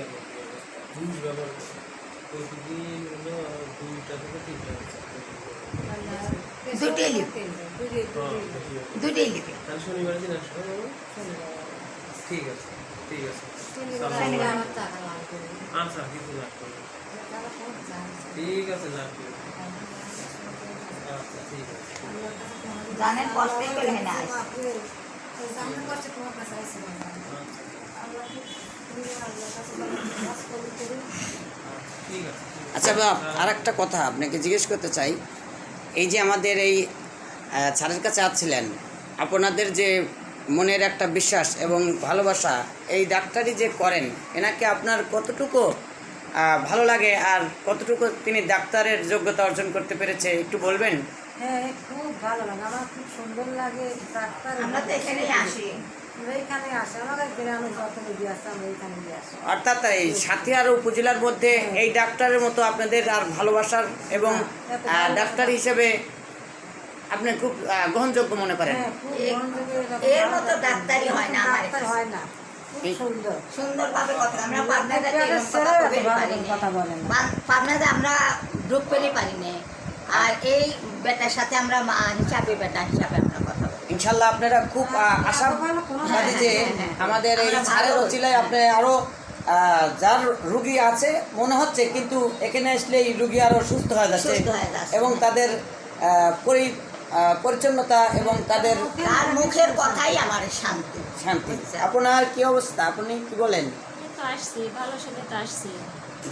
কেন কি অবস্থা জুস ব্যবহার করে প্রতিদিন হলো দুইটা থেকে তিনটা হচ্ছে দুটোই লিখবে দুটোই লিখবে তাহলে শনিবার দিন আসব বাবা? ঠিক আছে ঠিক আছে আচ্ছা কিছু লাগবে না। ঠিক আছে লাগবে না। আচ্ছা ঠিক আছে জানেন কষ্টে পেলে না ঠিক আছে আচ্ছা বাপ আর একটা কথা আপনাকে জিজ্ঞেস করতে চাই। এই যে আমাদের এই স্যারের কাছে আসছিলেন আপনাদের যে মনের একটা বিশ্বাস এবং ভালোবাসা এই ডাক্তারি যে করেন এনাকে আপনার কতটুকু ভালো লাগে আর কতটুকু তিনি ডাক্তারের যোগ্যতা অর্জন করতে পেরেছে একটু বলবেন? হ্যাঁ খুব ভালো লাগে আমার খুব সুন্দর লাগে ডাক্তার। আমরা তো এখানেই আসি। অর্থাৎ এই সাথিয়ার উপজেলার মধ্যে এই ডাক্তারের মতো আপনাদের আর ভালোবাসার এবং ডাক্তার হিসেবে আপনি খুব গ্রহণযোগ্য মনে করেন? হ্যাঁ এর মতো ডাক্তারই হয় না। হয় না। সুন্দর। সুন্দরভাবে কথা আমরা পাবনাতে আমরা পেলে পারি না। আর এই বেটার সাথে আমরা মা হিসাবে বেটা হিসাবে আমরা ইনশাল্লাহ আপনারা খুব আশা যে আমাদের এই ছাড়ের অচিলায় আপনি আরও যার রুগী আছে মনে হচ্ছে কিন্তু এখানে আসলে এই রুগী আরও সুস্থ হয়ে যাচ্ছে হয়ে। এবং তাদের পরি পরিচ্ছন্নতা এবং তাদের মুখের কথাই আমার শান্তি। শান্তি। আপনার কি অবস্থা? আপনি কি বলেন? ভালো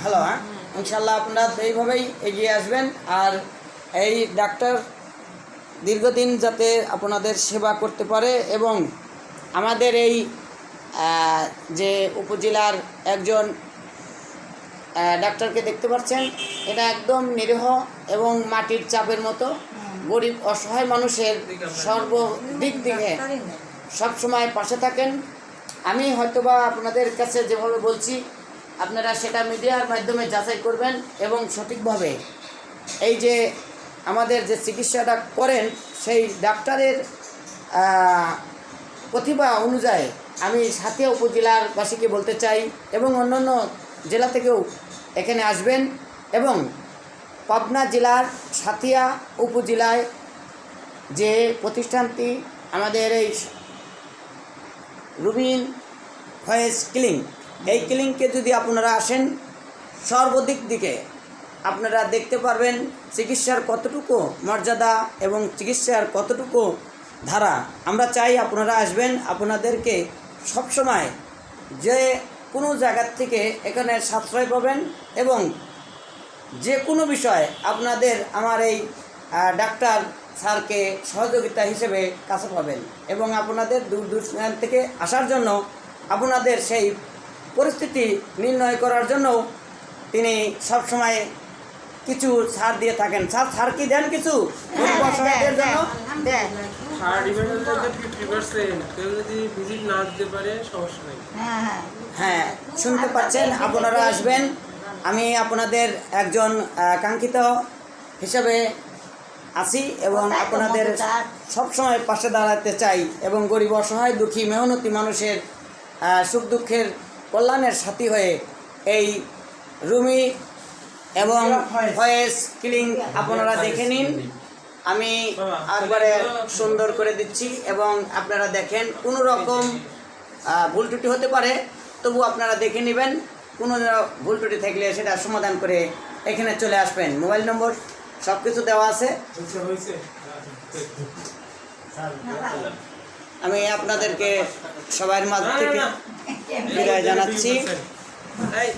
ভালো হ্যাঁ? ইনশাল্লাহ আপনারা এইভাবেই এগিয়ে আসবেন। আর এই ডাক্তার দীর্ঘদিন যাতে আপনাদের সেবা করতে পারে এবং আমাদের এই যে উপজেলার একজন ডাক্তারকে দেখতে পাচ্ছেন, এটা একদম নিরীহ এবং মাটির চাপের মতো গরিব, অসহায় মানুষের সর্বদিক থেকে ডাক্তারই নেই। সব সময় পাশে থাকেন আমি হয়তোবা আপনাদের কাছে যেভাবে বলছি, আপনারা সেটা মিডিয়ার মাধ্যমে যাচাই করবেন এবং সঠিকভাবে এই যে আমাদের যে চিকিৎসাটা করেন, সেই ডাক্তারের প্রতিভা অনুযায়ী আমি সাথিয়া উপজেলার বাসীকে বলতে চাই এবং অন্যান্য জেলা থেকেও এখানে আসবেন এবং পাবনা জেলার সাথিয়া উপজেলায় যে প্রতিষ্ঠানটি আমাদের এই রুবিন ভয়েস ক্লিং এই ক্লিংকে যদি আপনারা আসেন, সর্বদিক দিকে আপনারা দেখতে পারবেন চিকিৎসার কতটুকু মর্যাদা এবং চিকিৎসার কতটুকু ধারা। আমরা চাই আপনারা আসবেন, আপনাদেরকে সবসময় যে কোনো জায়গার থেকে এখানে সাশ্রয় পাবেন এবং যে কোনো বিষয় আপনাদের আমার এই ডাক্তার স্যারকে সহযোগিতা হিসেবে কাছে পাবেন এবং আপনাদের দূর দূর থেকে আসার জন্য আপনাদের সেই পরিস্থিতি নির্ণয় করার জন্য তিনি সবসময় কিছু ছাড় দিয়ে থাকেন। স্যার ছাড় কি দেন কিছু? গরিব অসহায়দের জন্য? থার্ড ইভেন্টের মধ্যে ফিফটি পার্সেন্ট কেউ যদি ভিজিট না দিতে পারে সমস্যা নেই। হ্যাঁ হ্যাঁ। হ্যাঁ শুনতে পাচ্ছেন আপনারা আসবেন। আমি আপনাদের একজন কাঙ্ক্ষিত হিসেবে আছি এবং আপনাদের? সবসময় পাশে দাঁড়াতে চাই এবং গরিব অসহায় দুঃখী মেহনতি মানুষের সুখ দুঃখের কল্যাণের সাথী হয়ে এই রুমি এবং ভয়েস ক্লিং আপনারা দেখে নিন। আমি একবারে সুন্দর করে দিচ্ছি এবং আপনারা দেখেন কোনো রকম ভুল ত্রুটি হতে পারে তবু আপনারা দেখে নেবেন। কোনো ভুল ত্রুটি থাকলে সেটা সমাধান করে এখানে চলে আসবেন। মোবাইল নম্বর সব কিছু দেওয়া আছে। আমি আপনাদেরকে সবার মাঝ থেকে বিদায় জানাচ্ছি। এই